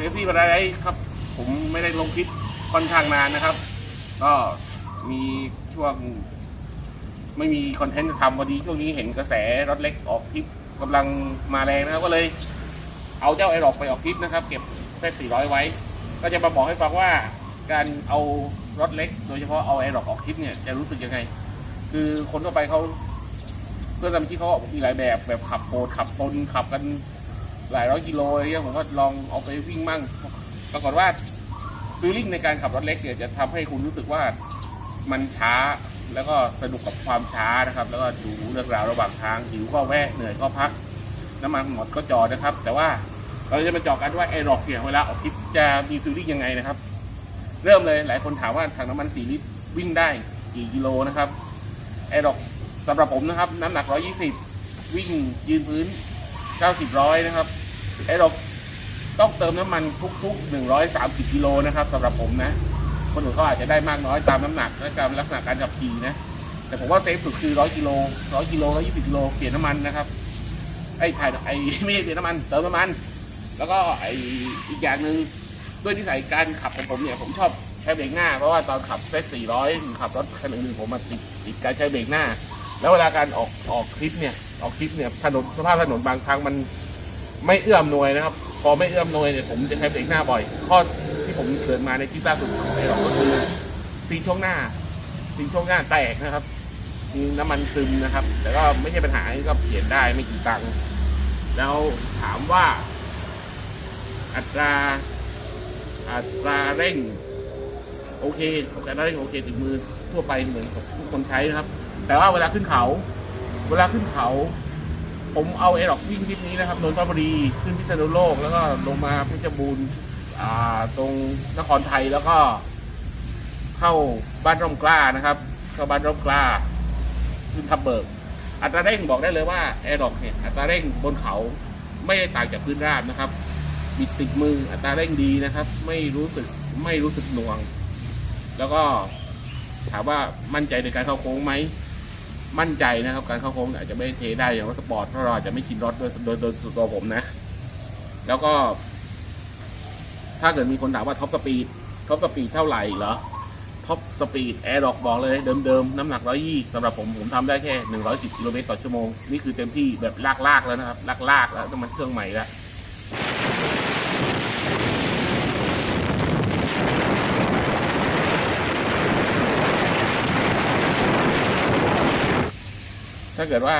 ซฟตี้อะไรครับ ผมไม่ได้ลงคลิปค่อนข้างนานนะครับ ก็มีช่วง ไม่มีคอนเทนต์จะทำพอดีช่วงนี้เห็นกระแสรถเล็กออกทริปกำลังมาแรงนะครับ ก็เลย เอาเจ้าไอรอกไปออกทริปนะครับ เก็บเซต400 ไว้ ก็จะมาบอกให้ฟังว่าการเอารถเล็ก โดยเฉพาะเอาไอรอกออกทริปเนี่ยจะรู้สึกยังไง คือคนทั่วไปเขาเพื่อนสมาชิกเขาบอกมีหลายแบบแบบขับโหดขับตนขับกัน หลายร้อยกิโลอะไรเงี้ยผมก็ลองเอาไปวิ่งมั่ง ปรากฏว่าฟีลลิ่งในการขับรถเล็กเนี่ยจะทำให้คุณรู้สึกว่ามันช้าแล้วก็สนุกกับความช้านะครับ แล้วก็ดูเรื่องราวระหว่างทางหิวก็แวะเหนื่อยก็พัก น้ำมันหมดก็จอดนะครับ แต่ว่าเราจะมาเจาะกันว่าไอรอกเนี่ยเวลาออกทริปจะมีฟีลลิ่งยังไงนะครับ เริ่มเลยหลายคนถามว่าถังน้ำมันสี่ลิตรวิ่งได้กี่กิโลนะครับไอรอกสำหรับผมนะครับ น้ำหนัก 120 วิ่งยืนพื้น 90 ร้อยนะครับ ไอ้เรอกต้องเติมน้ำมันทุกๆ130กิโลนะครับสำหรับผมนะ คนอื่นเขาอาจจะได้มากน้อยตามน้ำหนักและตามลักษณะการขับขี่นะ แต่ผมว่าเซฟสุดคือ100กิโล100กิโล120กิโลเปลี่ยนน้ำมันนะครับ ไอ้ถ่ายไอ้ไม่ใช่เปลี่ยนน้ำมัน เติมน้ำมัน แล้วก็ไอ้อีกอย่างหนึ่งด้วยนิสัยการขับของผมเนี่ยผมชอบใช้เบรกหน้า เพราะว่าตอนขับเซต400ขับรถคันอื่นๆผมมาติดติดการใช้เบรกหน้า แล้วเวลาการออกออกคลิปเนี่ยออกคลิปเนี่ยถนนสภาพถนนบางครั้งมัน ไม่เอื้อมหน่วยนะครับ พอไม่เอื้อมหน่วยเนี่ยผมจะใช้เบรกหน้าบ่อย ข้อที่ผมเกิดมาในคลิปล่าสุดของไอ้หรอกก็คือซีช่วงหน้าซีช่วงหน้าแตกนะครับมีน้ำมันซึมนะครับ แต่ก็ไม่ใช่ปัญหาก็เปลี่ยนได้ไม่กี่ตังค์แล้วถามว่า อัตราอัตราเร่ง โอเคอัตราเร่งโอเคถึงมือทั่วไปเหมือนกับทุกคนใช้นะครับ แต่ว่าเวลาขึ้นเขา เวลาขึ้นเขา ผมเอาเอรอกวิ่งทิศนี้นะครับนนทบุรีขึ้นพิษณุโลก แล้วก็ลงมาเพชรบูรณ์ตรงนครไทยแล้วก็ เข้าบ้านร่มกล้านะครับ เข้าบ้านร่มกล้า ขึ้นทับเบิก อัตราเร่งบอกได้เลยว่าแอร์ดอกเนี่ยอัตราเร่งบนเขาไม่ได้ต่างจากพื้นราบนะครับบิดติดมืออัตราเร่งดีนะครับ ไม่รู้สึกไม่รู้สึกหน่วง แล้วก็ถามว่ามั่นใจในการเข้าโค้งไหม มั่นใจนะครับ การเข้าโค้งอาจจะไม่เทได้อย่างรถสปอร์ตเพราะเราอาจจะไม่ชินรถโดยโดยโดยส่วนตัวผมนะ แล้วก็ ถ้าเกิดมีคนถามว่าท็อปสปีดท็อปสปีดเท่าไหร่เหรอท็อปสปีดแอร์ดอกบอกเลยเดิมๆ น้ำหนัก120สำหรับผมผมทำได้แค่110กิโลเมตรต่อชั่วโมง นี่คือเต็มที่แบบลากๆแล้วนะครับลากๆแล้วต้องมันเครื่องใหม่แล้ว ถ้าเกิดว่า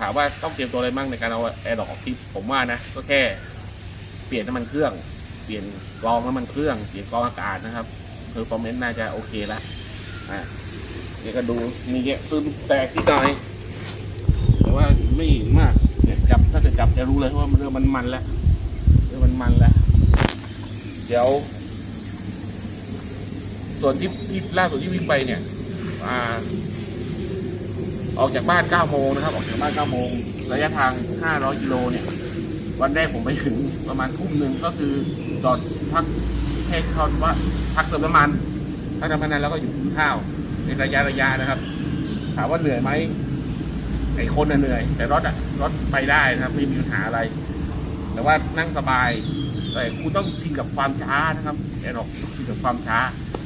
ถามว่าต้องเตรียมตัวอะไรบ้างในการเอาแอร์ดอกออกทริปผมว่านะก็แค่เปลี่ยนน้ำมันเครื่อง เปลี่ยนกรองน้ำมันเครื่อง เปลี่ยนกรองอากาศนะครับคือฟอร์เมนต์น่าจะโอเคล้วอะนี่ก็ดูมีแกะซึมแตกที่หน่อยแต่ว่าไม่มากเนี่ยจับถ้าเกิดจับจะรู้เลยว่ามันเริ่มมันมันแล้วเริ่มมันมันแล้ว เดี๋ยว ส่วนที่ที่ล่าสุดที่วิ่งไปเนี่ย อ่า ออกจากบ้าน9โมงนะครับ ออกจากบ้าน9โมงระยะทาง 500กิโลเนี่ย วันแรกผมไปถึงประมาณทุ่มหนึ่งก็คือจอดพักแค่คำว่าพักเติมน้ำมันพักน้ำมันแล้วก็อยู่กินข้าวในระยะระยะนะครับ ถามว่าเหนื่อยไหมไอ้คนน่ะเหนื่อย แต่รถอะรถไปได้นะครับ ไม่มีปัญหาอะไร แต่ว่านั่งสบาย แต่คุณต้องชินกับความช้านะครับแอนบอกชินกับความช้า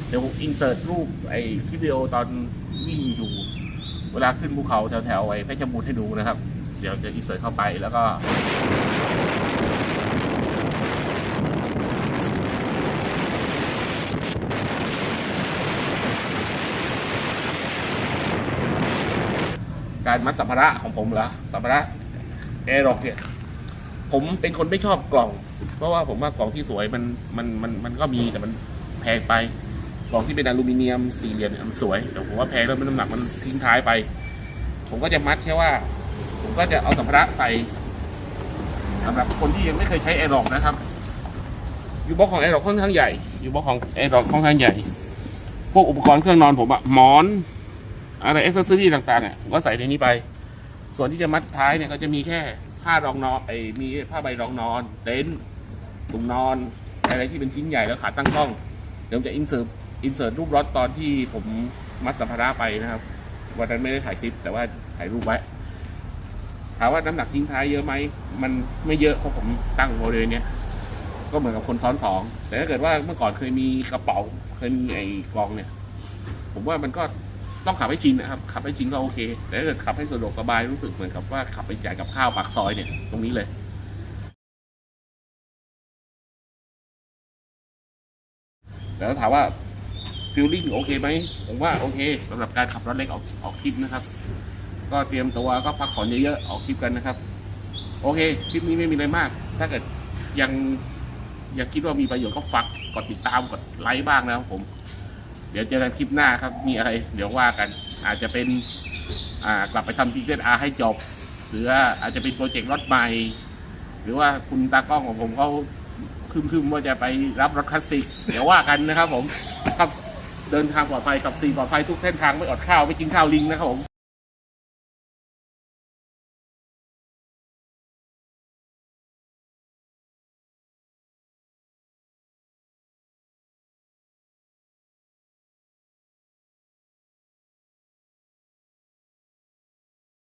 เดี๋ยวผมอินเสิร์ตรูปไอ้คลิปวิดีโอตอนวิ่งอยู่ เวลาขึ้นภูเขาแถวๆไอ้เพชรบูรณ์ให้ดูนะครับ เดี๋ยวจะอินเสิร์ตเข้าไปแล้วก็การมัดสัมภาระของผมเหรอสัมภาระแอร์ร็อกเนี่ยผมเป็นคนไม่ชอบกล่อง เพราะว่าผมว่ากล่องที่สวยมันมันมันมันก็มีแต่มันแพงไป กล่องที่เป็นอลูมิเนียมสี่เหลี่ยมเนี่ยมันสวยแต่ผมว่าแพงแล้วมันน้ำหนักมันทิ้งท้ายไป ผมก็จะมัดแค่ว่า ผมก็จะเอาสัมภาระใส่สำหรับคนที่ยังไม่เคยใช้แอร์ร็อกนะครับยูบ็อกของแอร์ร็อกค่อนข้างใหญ่ยูบ็อกของแอร์ร็อกค่อนข้างใหญ่ พวกอุปกรณ์เครื่องนอนผมอะหมอน อะไรเอ็กซ์ซอรี่ต่างๆเนี่ยผมก็ใส่ในนี้ไป ส่วนที่จะมัดท้ายเนี่ยก็จะมีแค่ผ้ารองนอนไอ้มีผ้าใบรองนอน เต็นท์ถุงนอน อะไรที่เป็นชิ้นใหญ่แล้วขาตั้งกล้องเดี๋ยวจะอินเสิร์ต อินเสิร์ตรูปรถตอนที่ผมมัดสัมภาระไปนะครับ วันนั้นไม่ได้ถ่ายคลิป แต่ว่าถ่ายรูปไว้ถามว่าน้ำหนักทิ้งท้ายเยอะไหมมันไม่เยอะเพราะผมตั้งบริเวณเนี้ยก็เหมือนกับคนซ้อนสองแต่ถ้าเกิดว่าเมื่อก่อนเคยมีกระเป๋าเคยมีไอ้กองเนี่ย ผมว่ามันก็ต้องขับให้ชินนะครับขับให้ชินก็โอเค แต่ถ้าเกิดขับให้สะดวกสบายรู้สึกเหมือนกับว่าขับไปจ่ายกับข้าวปากซอยเนี่ยตรงนี้เลยแต่ถ้าถามว่า ฟิลลิ่งโอเคไหมผมว่าโอเคสำหรับการขับรถเล็กออกออกทริปนะครับ ก็เตรียมตัวก็พักผ่อนเยอะๆออกทริปกันนะครับ โอเคคลิปนี้ไม่มีอะไรมาก ถ้าเกิดยังยังคิดว่ามีประโยชน์ก็ฝากกดติดตามกดไลค์บ้างนะครับผม เดี๋ยวเจอกันคลิปหน้าครับ มีอะไร เดี๋ยวว่ากัน อาจจะเป็นอ่ากลับไปทำทีเซอาให้จบ หรือว่าอาจจะเป็นโปรเจกต์รถใหม่ หรือว่าคุณตากล้องของผมเขาคึมๆว่าจะไปรับรถคลาสสิก เดี๋ยวว่ากันนะครับผมครับ เดินทางปลอดภัยกับสีปลอดภัยทุกเส้นทางไม่อดข้าวไม่กินข้าวลิงนะครับผม